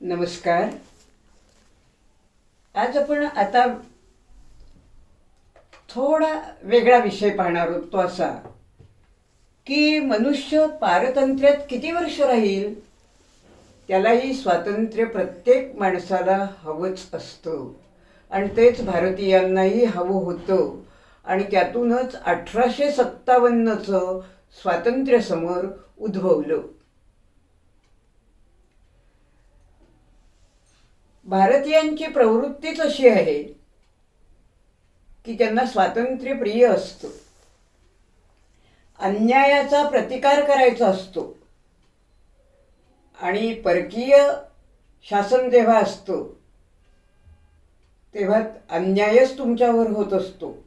नमस्कार. आज आपण आता थोडा वेगळा विषय पाहणार आहोत तो असा की मनुष्य पारतंत्र्यात किती वर्ष राहील? त्यालाही स्वातंत्र्य प्रत्येक माणसाला हवंच असतं. आणि तेच भारतीयांनाही हवं होतं. आणि त्यातूनच अठराशे सत्तावन्नचं स्वातंत्र्यसमोर उद्भवलं. भारतीयांची प्रवृत्तीच अशी आहे की त्यांना स्वातंत्र्य प्रिय असतं. अन्यायाचा प्रतिकार करायचा असतो. आणि परकीय शासन जेव्हा असतं तेव्हा अन्यायच तुमच्यावर होत असतो.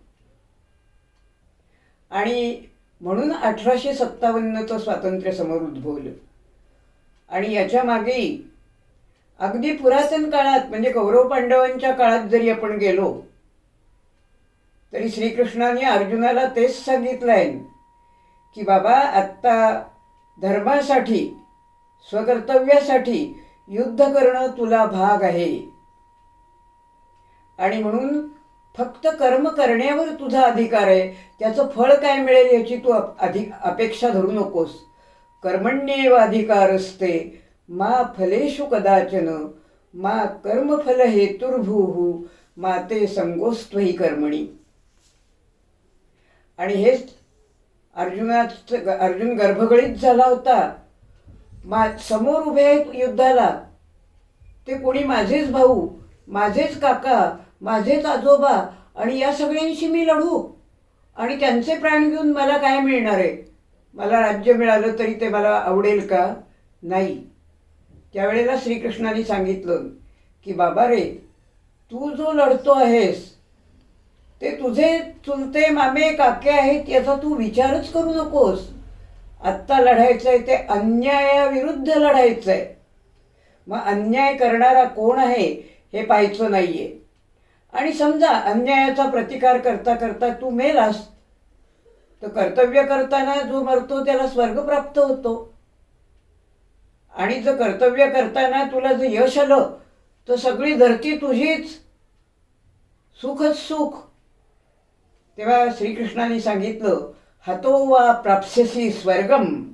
आणि म्हणून अठराशे सत्तावन्नचं स्वातंत्र्य समोर उद्भवलं. आणि याच्या मागेही अगदी पुरातन काळात म्हणजे कौरव पांडवांच्या काळात जरी आपण गेलो तरी श्रीकृष्णाने अर्जुनाला तेच सांगितलं आहे की बाबा आत्ता धर्मासाठी स्वकर्तव्यासाठी युद्ध करणं तुला भाग आहे. आणि म्हणून फक्त कर्म करण्यावर तुझा अधिकार आहे. त्याचं फळ काय मिळेल याची तू अधिक अपेक्षा धरू नकोस. कर्मण्येव अधिकार असते मा फलेषु कदाचन मा कर्मफल हेतुर्भूः मा ते संगोस्त्वही कर्मणी. आणि हेच अर्जुनाच अर्जुन गर्भगळीत झाला होता. मा समोर उभे आहेत युद्धाला. ते कोणी माझेच भाऊ माझेच काका माझेच आजोबा आणि या सगळ्यांशी मी लढू. आणि त्यांचे प्राण घेऊन मला काय मिळणार आहे? मला राज्य मिळालं तरी ते मला आवडेल का? नाही. त्यावेळेला श्रीकृष्णाने सांगितलं की बाबा रे तू जो लढतो आहेस ते तुझे चुलते मामे काके आहेत याचा तू विचारच करू नकोस. आत्ता लढायचं आहे ते अन्यायाविरुद्ध लढायचं आहे मग अन्याय करणारा कोण आहे हे पाहायचं नाही आहे आणि समजा अन्यायाचा प्रतिकार करता करता तू मेलास तर कर्तव्य करताना जो मरतो त्याला स्वर्ग प्राप्त होतो. आणि जर कर्तव्य करताना तुला जर यश आलं तर सगळी धरती तुझीच. सुखच सुख. तेव्हा श्रीकृष्णाने सांगितलं हतो वा प्राप्स्यसी स्वर्गम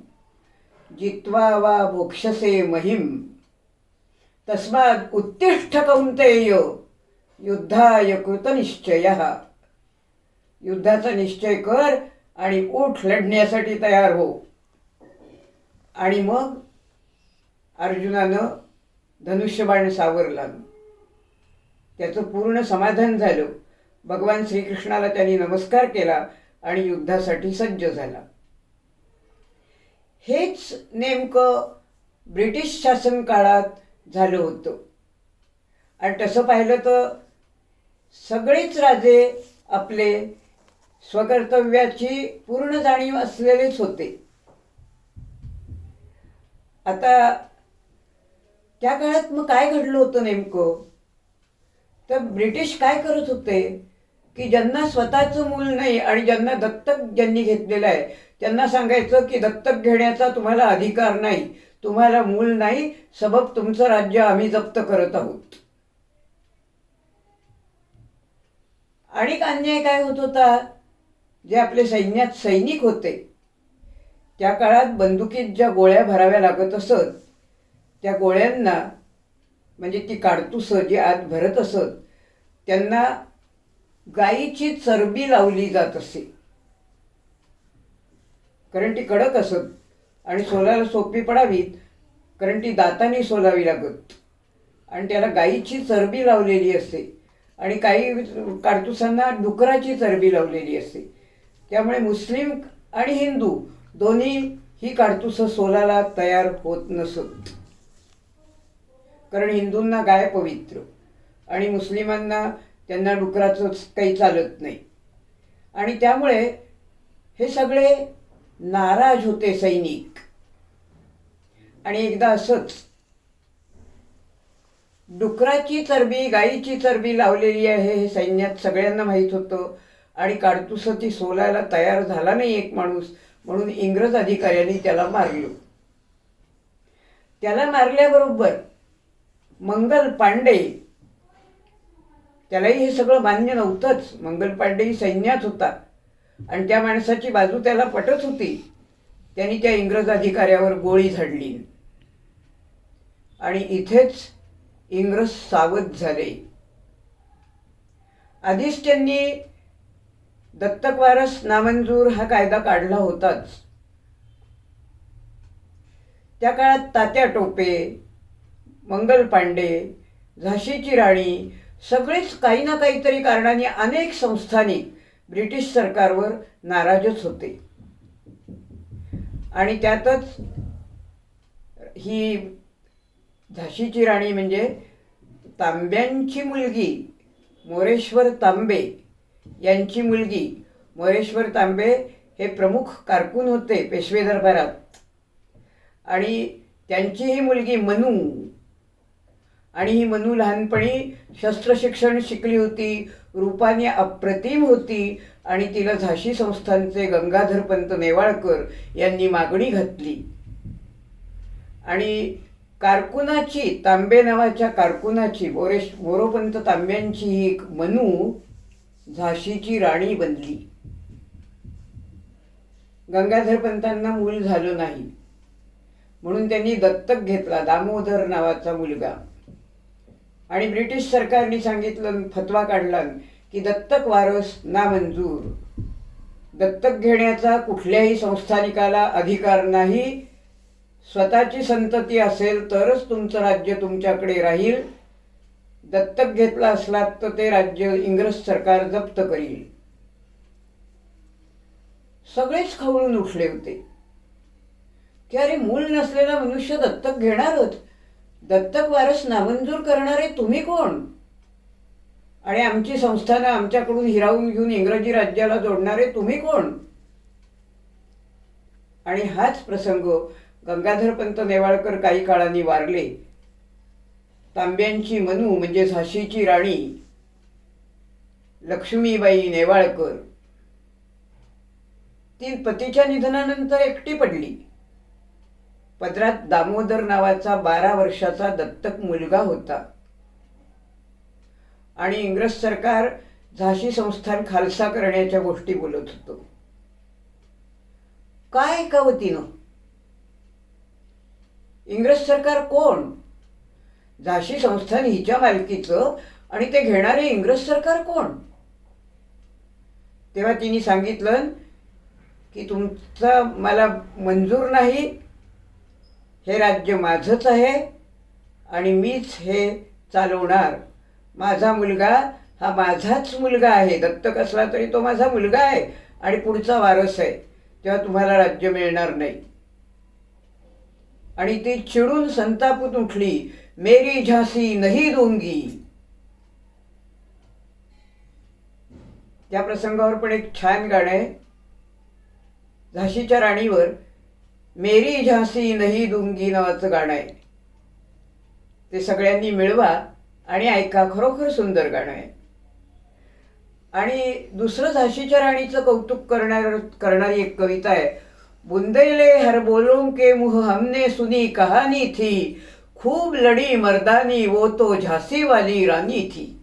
जित्वा वा भोक्षसे महिम. तस्मात उत्तिष्ठ कौंतेय युद्धाय कृतनिश्चय युद्धाचा निश्चय कर आणि उठ लढण्यासाठी तयार हो. आणि मग? अर्जुनानं धनुष्यबाण सावरला. त्याचं पूर्ण समाधान झालं. भगवान श्रीकृष्णाला त्यांनी नमस्कार केला आणि युद्धासाठी सज्ज झाला. हेच नेमकं ब्रिटिश शासन काळात झालं होतं. आणि तसं पाहिलं तर सगळेच राजे आपले स्वकर्तव्याची पूर्ण जाणीव असलेलेच होते. आता त्या काळात मग काय घडलं होतं नेमकं? तर ब्रिटिश काय करत होते? की ज्यांना स्वतःचं मूल नाही आणि ज्यांना दत्तक ज्यांनी घेतलेलं आहे त्यांना सांगायचं की दत्तक घेण्याचा तुम्हाला अधिकार नाही तुम्हाला मूल नाही सबब तुमचं राज्य आम्ही जप्त करत आहोत. आणि अन्याय काय होत होता? जे आपले सैन्यात सैनिक होते. त्या काळात बंदुकीत ज्या गोळ्या भराव्या लागत असत त्या गोळ्यांना म्हणजे ती काडतुसं जी आत भरत असत त्यांना गाईची चरबी लावली जात असे. कारण ती कडक असत आणि सोलायला सोपी पडावीत कारण ती दाताने सोलावी लागत. आणि त्याला गाईची चरबी लावलेली असते आणि काही काडतुसांना डुकराची चरबी लावलेली असते. त्यामुळे मुस्लिम आणि हिंदू दोन्ही ही काडतुसं सोलायला तयार होत नसत. कारण हिंदूंना गाय पवित्र. आणि मुस्लिमांना त्यांना डुकराचं काही चालत नाही. आणि त्यामुळे हे सगळे नाराज होते सैनिक. आणि एकदा असंच डुकराची चरबी गाईची चरबी लावलेली आहे हे सैन्यात सगळ्यांना माहीत होतं. आणि काडतुसं ती सोलायला तयार झाला नाही एक माणूस म्हणून इंग्रज अधिकाऱ्यांनी त्याला मारलं. त्याला मारल्याबरोबर मंगल पांडे. त्यालाही हे सगळं मान्य नव्हतंच. मंगल पांडे सैन्यात होता. आणि त्या माणसाची बाजू त्याला पटत होती. त्यांनी त्या इंग्रज अधिकाऱ्यावर गोळी झाडली. आणि इथेच इंग्रज सावध झाले. आधीच त्यांनी दत्तक वारस नामंजूर हा कायदा काढला होताच. त्या काळात तात्या टोपे मंगल पांडे झाशीची राणी सगळेच काही ना काहीतरी कारणाने अनेक संस्थानिक ब्रिटिश सरकारवर नाराजच होते. आणि त्यातच ही झाशीची राणी म्हणजे तांब्यांची मुलगी मोरेश्वर तांबे यांची मुलगी. मोरेश्वर तांबे हे प्रमुख कारकून होते पेशवे दरबारात. आणि त्यांची ही मुलगी मनू आणि ही मनू लहानपणी शस्त्रशिक्षण शिकली होती रूपाने अप्रतिम होती आणि तिला झाशी संस्थानचे गंगाधरपंत नेवाळकर यांनी मागणी घातली. आणि कारकुनाची तांबे नावाच्या कारकुनाची मोरेश मोरोपंत तांब्यांची ही एक मनू झाशीची राणी बनली. गंगाधरपंतांना मूल झालं नाही. म्हणून त्यांनी दत्तक घेतला दामोदर नावाचा मुलगा. आणि ब्रिटिश सरकारने सांगितलं फतवा काढला की दत्तक वारस नामंजूर दत्तक घेण्याचा कुठल्याही संस्थानिकाला अधिकार नाही. स्वतःची संतती असेल तरच तुमचं राज्य तुमच्याकडे राहील. दत्तक घेतला असलात तर ते राज्य इंग्रज सरकार जप्त करील. सगळेच खवळून उठले होते. की अरे मूल नसलेला मनुष्य दत्तक घेणारच. दत्तक वारस नामंजूर करणारे तुम्ही कोण? आणि आमची संस्थानं आमच्याकडून हिरावून घेऊन इंग्रजी राज्याला जोडणारे तुम्ही कोण? आणि हाच प्रसंग गंगाधरपंत नेवाळकर काही काळांनी वारले. तांब्यांची मनू म्हणजे झाशीची राणी. लक्ष्मीबाई नेवाळकर. ती पतीच्या निधनानंतर एकटी पडली. पदरात दामोदर नावाचा बारा वर्षाचा दत्तक मुलगा होता. आणि इंग्रज सरकार झाशी संस्थान खालसा करण्याच्या गोष्टी बोलत होतो. काय ऐकावं इंग्रज सरकार कोण? झाशी संस्थान हिच्या मालकीचं आणि ते घेणारे इंग्रज सरकार कोण? तेव्हा तिने सांगितलं की तुमचा मला मंजूर नाही हे राज्य माझंच आहे आणि मीच हे चालवणार. माझा मुलगा हा माझाच मुलगा आहे. दत्तक असला तरी तो माझा मुलगा आहे आणि पुढचा वारस आहे. तेव्हा तुम्हाला राज्य मिळणार नाही. आणि ती चिडून संतापून उठली मेरी झासी नाही दोंगी. त्या प्रसंगावर पण एक छान गाणं आहे. झाशीच्या राणीवर मेरी झासी नाही दुंगी नावाचं गाणं आहे. ते सगळ्यांनी मिळवा आणि ऐका खरोखर सुंदर गाणं आहे. आणि दुसरं झाशीच्या राणीचं कौतुक करणार करणारी एक कविता आहे. बुंदेले हर बोलों के मुह हमने सुनी कहानी थी. खूब लड़ी मर्दानी वो तो झासीवाली राणी थी.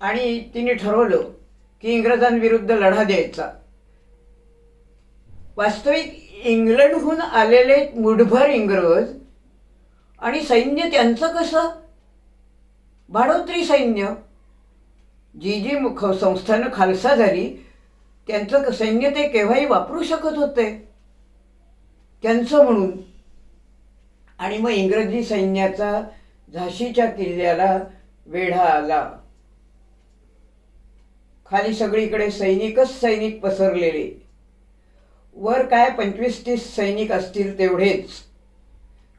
आणि तिने ठरवलं की इंग्रजांविरुद्ध लढा द्यायचा. वास्तविक इंग्लंडहून आलेले मुठभर इंग्रज आणि सैन्य त्यांचं कसं? भाडोत्री सैन्य. जी जी मुख संस्थानं खालसा झाली त्यांचं सैन्य ते केव्हाही वापरू शकत होते. त्यांचं म्हणून. आणि मग इंग्रजी सैन्याचा झाशीच्या किल्ल्याला वेढा आला. खाली सगळीकडे सैनिकच सैनिक पसरलेले. वर काय पंचवीस तीस सैनिक असतील तेवढेच.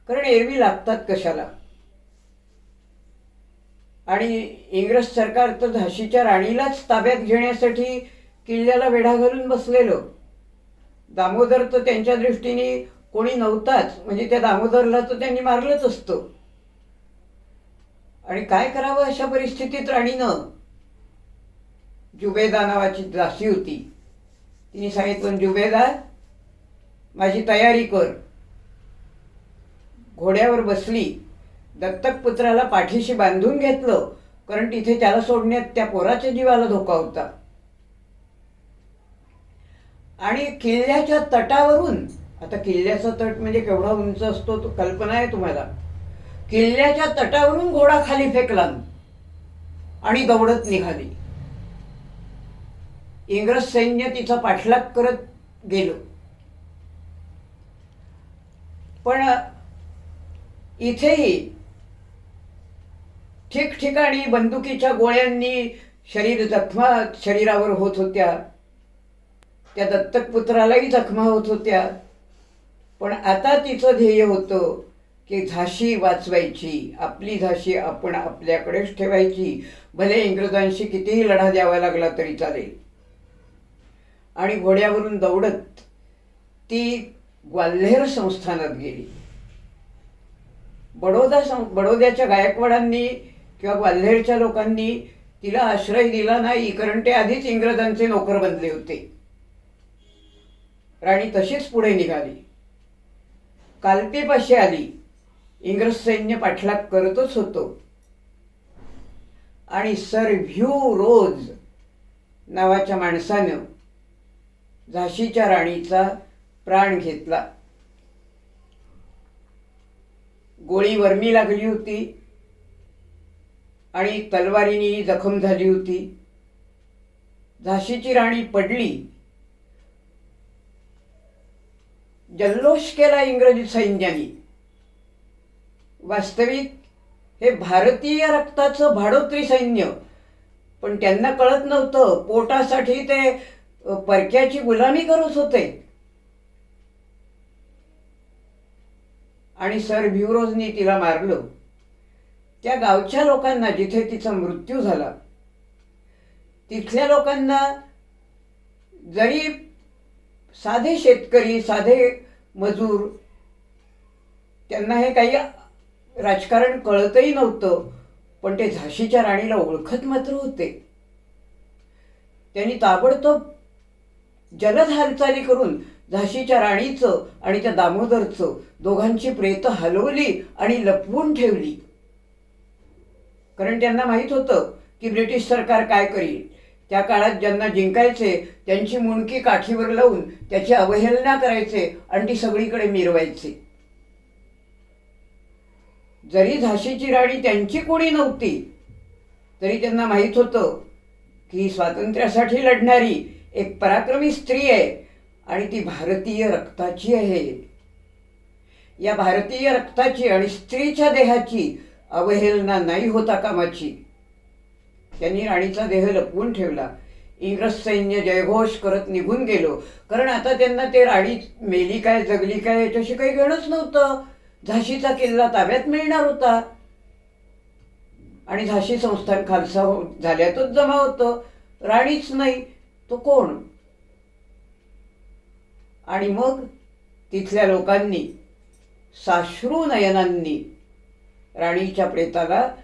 कारण एरवी लागतात कशाला? आणि इंग्रज सरकार तर झाशीच्या राणीलाच ताब्यात घेण्यासाठी किल्ल्याला वेढा घालून बसलेलं. दामोदर तर त्यांच्या दृष्टीने कोणी नव्हताच म्हणजे त्या दामोदरला तर त्यांनी मारलंच असतं. आणि काय करावं अशा परिस्थितीत राणीनं? जुबेदा नावाची दासी होती. तिने सांगितलं जुबेदा माझी तयारी कर. घोड्यावर बसली. दत्तक पुत्राला पाठीशी बांधून घेतलं कारण तिथे त्याला सोडण्यात त्या पोराच्या जीवाला धोका होता. आणि किल्ल्याच्या तटावरून आता किल्ल्याचा तट म्हणजे केवढा उंच असतो तो कल्पना आहे तुम्हाला. किल्ल्याच्या तटावरून घोडा खाली फेकला. आणि दौडत निघाली. इंग्रज सैन्य तिचा पाठलाग करत गेलो. पण इथेही ठिकठिकाणी बंदुकीच्या गोळ्यांनी शरीर जखमा शरीरावर होत होत्या. त्या दत्तक पुत्रालाही जखमा होत होत्या. पण आता तिचं ध्येय होतं की झाशी वाचवायची. आपली झाशी आपण आपल्याकडेच ठेवायची. भले इंग्रजांशी कितीही लढा द्यावा लागला तरी चालेल. आणि घोड्यावरून दौडत ती ग्वाल्हेर संस्थानात गेली. बडोदा सं बडोद्याच्या गायकवाडांनी किंवा ग्वाल्हेरच्या लोकांनी तिला आश्रय दिला नाही कारण ते आधीच इंग्रजांचे नोकर बनले होते. राणी तशीच पुढे निघाली. कालपेपाशी आली. इंग्रज सैन्य पाठलाग करतच होतो. आणि सर व्ह्यू रोज नावाच्या माणसानं झाशीच्या राणीचा प्राण घेतला. गोळी वर्मी लागली होती आणि तलवारीनेही जखम झाली होती. झाशीची राणी पडली. जल्लोष केला इंग्रजी सैन्याने. वास्तविक हे भारतीय रक्ताचं भाडोत्री सैन्य. पण त्यांना कळत नव्हतं पोटासाठी ते परक्याची गुलामी करत होते. आणि सर ब्युरोजनी तिला मारलं. त्या गावच्या लोकांना जिथे तिचा मृत्यू झाला तिथल्या लोकांना जरी साधे शेतकरी साधे मजूर त्यांना हे काही राजकारण कळतही नव्हतं पण ते झाशीच्या राणीला ओळखत मात्र होते. त्यांनी ताबडतोब जलद हालचाली करून झाशीच्या राणीचं आणि त्या दामोदरचं दोघांची प्रेत हलवली आणि लपवून ठेवली. कारण त्यांना माहीत होतं की ब्रिटिश सरकार काय करील. त्या काळात ज्यांना जिंकायचे त्यांची मुंडकी काठीवर लावून त्याची अवहेलना करायचे आणि ती सगळीकडे मिरवायचे. जरी झाशीची राणी त्यांची कोणी नव्हती तरी त्यांना माहीत होतं की स्वातंत्र्यासाठी लढणारी एक पराक्रमी स्त्री आहे आणि ती भारतीय रक्ताची आहे. या भारतीय रक्ताची आणि स्त्रीच्या देहाची अवहेलना नाही होता कामाची. त्यांनी राणीचा देह लपवून ठेवला. इंग्रज सैन्य जयघोष करत निघून गेलो. कारण आता त्यांना ते राणी मेली काय जगली काय याच्याशी काही घेणंच नव्हतं. झाशीचा किल्ला ताब्यात मिळणार होता. आणि झाशी संस्थान खालसा हो झाल्यातच जमा होतं. राणीच नाही. तो कोण? आणि मग तिथल्या लोकांनी साश्रू नयनांनी राणीच्या प्रेताला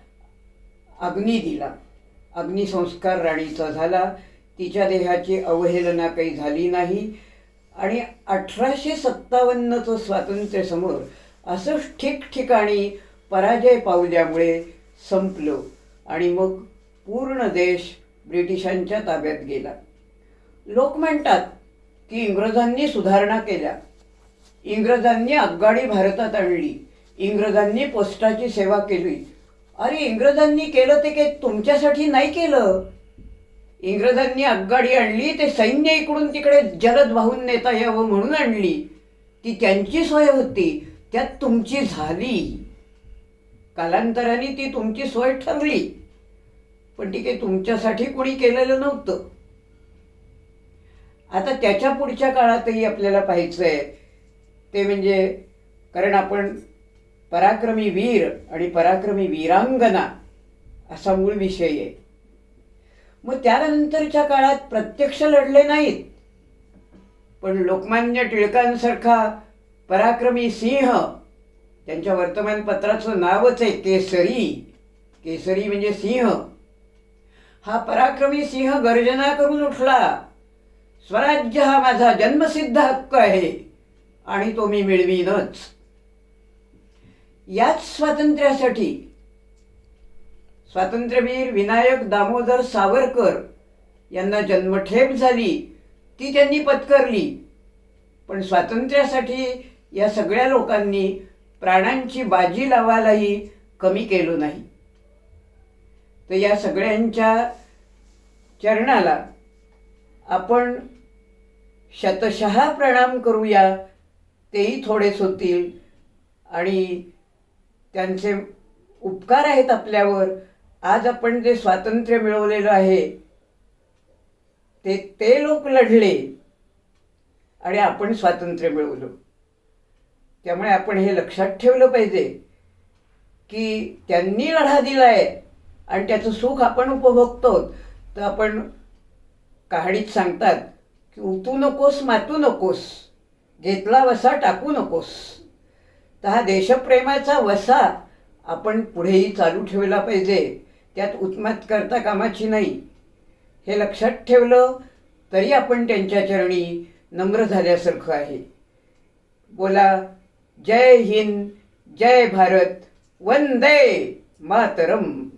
अग्नी दिला. अग्निसंस्कार राणीचा झाला. तिच्या देहाची अवहेलना काही झाली नाही. आणि अठराशे सत्तावन्नचं स्वातंत्र्य समोर असंच ठिकठिकाणी पराजय पावल्यामुळे संपलं आणि मग पूर्ण देश ब्रिटिशांच्या ताब्यात गेला. लोक म्हणतात की इंग्रजांनी सुधारणा केल्या. इंग्रजांनी आगगाडी भारतात आणली. इंग्रजांनी पोस्टाची सेवा केली. अरे इंग्रजांनी केलं ते काही तुमच्यासाठी नाही केलं? इंग्रजांनी आगगाडी आणली ते सैन्य इकडून तिकडे जलद वाहून नेता यावं म्हणून आणली. ती त्यांची सोय होती त्यात तुमची झाली. कालांतराने ती तुमची सोय ठरली. पण ती काही तुमच्यासाठी कोणी केलेलं नव्हतं. आता त्याच्या पुढच्या काळातही आपल्याला पाहायचं आहे ते म्हणजे कारण आपण पराक्रमी वीर आणि पराक्रमी वीरांगना असा मूळ विषय आहे. मग त्यानंतरच्या काळात प्रत्यक्ष लढले नाहीत. पण लोकमान्य टिळकांसारखा पराक्रमी सिंह त्यांच्या वर्तमानपत्राचं नावच आहे केसरी. केसरी म्हणजे सिंह. हा पराक्रमी सिंह गर्जना करून उठला. स्वराज्य हा माझा जन्मसिद्ध हक्क आहे आणि तो मी मिळवीनच. याच स्वातंत्र्यासाठी स्वातंत्र्यवीर विनायक दामोदर सावरकर यांना जन्मठेप झाली ती त्यांनी पत्करली. पण स्वातंत्र्यासाठी या सगळ्या लोकांनी प्राणांची बाजी लावायलाही कमी केलं नाही. तर या सगळ्यांच्या चरणाला आपण शतशः प्रणाम करूया तेही थोडेच होतील आणि त्यांचे उपकार आहेत आपल्यावर. आज आपण जे स्वातंत्र्य मिळवलेलं आहे ते ते लोक लढले. आणि आपण स्वातंत्र्य मिळवलं. त्यामुळे आपण हे लक्षात ठेवलं पाहिजे की त्यांनी लढा दिला आहे आणि त्याचं सुख आपण उपभोगतो तर आपण कहाणीत सांगतात की उतू नकोस मातू नकोस घेतला वसा टाकू नकोस. तर हा देशप्रेमाचा वसा आपण पुढेही चालू ठेवला पाहिजे. त्यात उत्मत करता कामाची नाही. हे लक्षात ठेवलं तरी आपण त्यांच्या चरणी नम्र झाल्यासारखं आहे. बोला जय हिंद जय भारत वंदे मातरम.